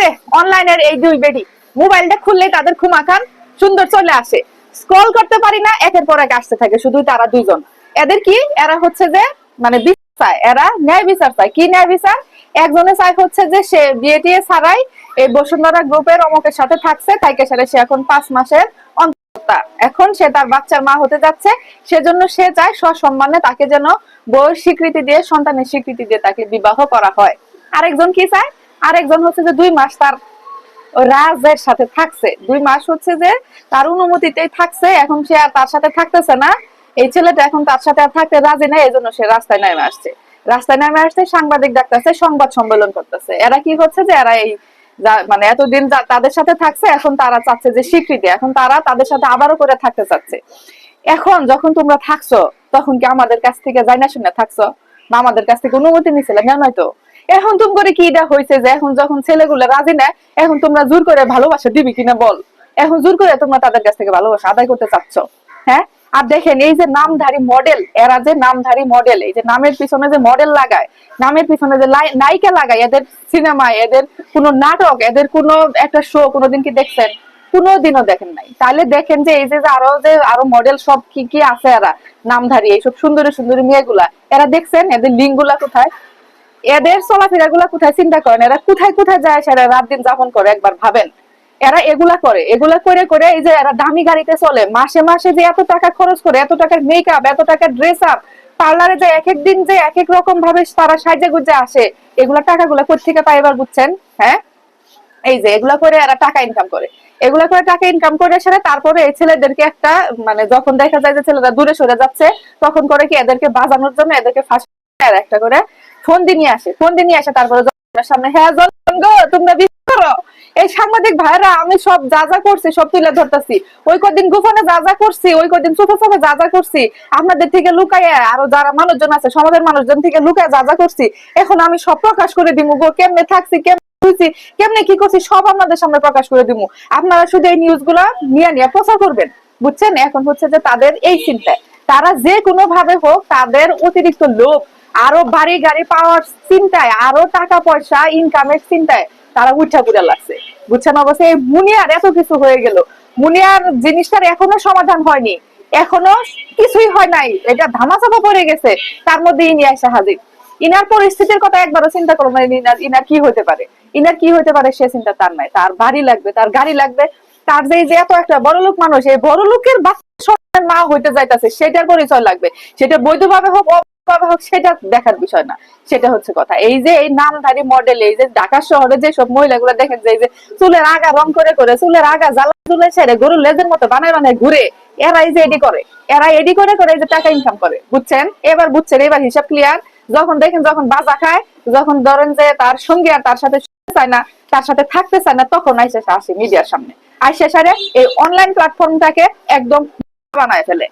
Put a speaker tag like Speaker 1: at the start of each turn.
Speaker 1: যে অনলাইনের এই দুই বেডি, মোবাইলটা খুললে তাদের খুমাখান সুন্দর চলে আসে। স্ক্রল করতে পারি না, একের পর এক আসতে থাকে, শুধু তারা দুইজন। এদের কি? এরা হচ্ছে যে মানে এরা ন্যায় বিচার চায়। কি ন্যায় বিচার? একজনে হচ্ছে যে সে বিয়ে টিয়ে ছাড়াই এই বসুন্ধরা গ্রুপের অমকের সাথে থাকছে, তাইকে সে এখন পাঁচ মাসের অন্তঃসত্ত্বা। এখন সে তার বাচ্চার মা হতে যাচ্ছে, সেজন্য সে চায় সসম্মানে তাকে যেন বউয়ের স্বীকৃতি দিয়ে, সন্তানের স্বীকৃতি দিয়ে তাকে বিবাহ করা হয়। আরেকজন কি চায়? আরেকজন হচ্ছে যে দুই মাস তার রাজের সাথে থাকছে। দুই মাস হচ্ছে যে তার অনুমতিতেই থাকছে, এখন সে আর তার সাথে থাকতেছে না। এই ছেলেটা এখন তার সাথে আর থাকতে রাজি নাই, এজন্য সে রাস্তায় নেমে আসছে। রাস্তায় নেমে আসছে, সাংবাদিক ডাকতেছে, সংবাদ সম্মেলন করতেছে। এরা কি হচ্ছে যে এরা এই মানে এতদিন তাদের সাথে থাকছে, এখন তারা চাচ্ছে যে স্বীকৃতি, এখন তারা তাদের সাথে আবারও করে থাকতে চাচ্ছে। এখন যখন তোমরা থাকছো, তখন কি আমাদের কাছ থেকে যাই না শুনে থাকছো? বা আমাদের কাছ থেকে অনুমতি নিছিলে না, নয়তো। এখন তুমি করে কি এটা হয়েছে যে এখন যখন ছেলেগুলো রাজি না, এখন তোমরা জোর করে ভালোবাসা দিবি কিনা বল। এখন জোর করে তোমরা তাদের কাছ থেকে ভালোবাসা আদায় করতে চাচ্ছ। হ্যাঁ? আর দেখেন, এই যে নামধারী মডেল এরা যে নামধারী মডেল এই যে নামের পিছনে যে মডেল লাগায়, নামের পিছনে যে নায়িকা লাগায়, এদের সিনেমায় এদের কোনো নাটক, এদের কোনো একটা শো কোনোদিন কি দেখছেন? কোনোদিনও দেখেন নাই। তাহলে দেখেন যে এই যে আরও যে আরও মডেল সব কি কি আছে এরা, নামধারী, এইসব সুন্দরী সুন্দরী মেয়েগুলা। এরা দেখছেন? এদের লিঙ্কগুলা কোথায়? এদের চলাফেরা গুলা কোথায় চিন্তা করেন? এরা কোথায় কোথায় যায় সেটা রাত দিন যাপন করে, একবার ভাবেন। এরা এগুলা করে এগুলা করে করে এই যে এরা দামি গাড়িতে চলে, মাসে মাসে যে এত টাকা খরচ করে, এত টাকার মেকআপ এত টাকার ড্রেস আপ পার্লারে যে এক এক দিন যে এক এক রকম ভাবে তারা সাজে গুজে আসে, এগুলা টাকাগুলা কোথেকে পায় এবার বুঝছেন? হ্যাঁ? এই যে এগুলা করে এরা টাকা ইনকাম করে। এগুলা করে টাকা ইনকাম করে সেটা তারপরে এই ছেলেদেরকে একটা মানে যখন দেখা যায় যে ছেলেরা দূরে সরে যাচ্ছে, তখন করে কি এদেরকে বাজানোর জন্য এদেরকে ফাঁসি আর একটা করে নিয়ে আসে। নিয়ে আসে, তারপরে সামনে হ্যাঁ তোমরা এই সাংবাদিক ভাইরা আমি সব যা যা করছি, সব তুলে ধরতেছি। ওই কদিন গোপনে যা যা করছি, ওই কদিন চোখে চোখে যা যা করছি, আপনাদের থেকে লুকাইয়া, আরও যারা মানুষজন আছে, সমাজের মানুষজন থেকে লুকায় যা যা করছি, এখন আমি সব প্রকাশ করে দিমু, গো, কেমনে থাকছি, কেমনে হইছি, কেমনে কি করছি, সব আপনাদের সামনে প্রকাশ করে দিমু। আপনারা শুধু এই নিউজগুলা নিয়ে নিয়ে প্রচার করবেন, বুঝছেন? এখন হচ্ছে যে তাদের এই চিন্তায়। তারা যে কোনো ভাবে হোক, তাদের অতিরিক্ত লোভ আরও বাড়ি গাড়ি পাওয়ার চিন্তায়, আরও টাকা পয়সা ইনকামের চিন্তায় তারা উঠা পুরা লাগছে। বুঝছেন অবশ্য এই মুনিয়ার এত কিছু হয়ে গেল। মুনিয়ার জিনিসটার এখনও সমাধান হয়নি। এখনও কিছুই হয় নাই। এটা ধামাচাপা পড়ে গেছে। তার মধ্যে ইনি এসে হাজির। ইনার পরিস্থিতির কথা একবারও চিন্তা করো মানে ইনার ইনার কি হতে পারে? ইনার কি হতে পারে সে চিন্তা তার নাই। তার বাড়ি লাগবে, তার গাড়ি লাগবে। তার যে যে এত একটা বড় লোক মানুষ, এই বড় লোকের বাচ্চা মা হইতে যাইতাছে, সেটার পরিচয় লাগবে। সেটা বৈধভাবে হোক হোক সেটা দেখার বিষয় না, সেটা হচ্ছে কথা। এই যে এই মডেল এই যে ঢাকা শহরে যে সব মহিলাগুলো দেখেন যে যে চুলের আগা রং করে করে, চুলের আগা জ্বালা ছেড়ে গরুর লেজের মতো বানায় বানায় ঘুরে এরা এই যে এডি করে এরা এডি করে করে এই যে টাকা ইনকাম করে, বুঝছেন? এবার বুঝছেন, এবার হিসাব ক্লিয়ার যখন দেখেন, যখন বাজা খায়, যখন ধরেন যে তার সঙ্গে আর তার সাথে চায় না, তার সাথে থাকতে চায় না, তখন আইসে আসে মিডিয়ার সামনে। আইসে সারে এই অনলাইন প্ল্যাটফর্মটাকে একদম বানায় ফেলে।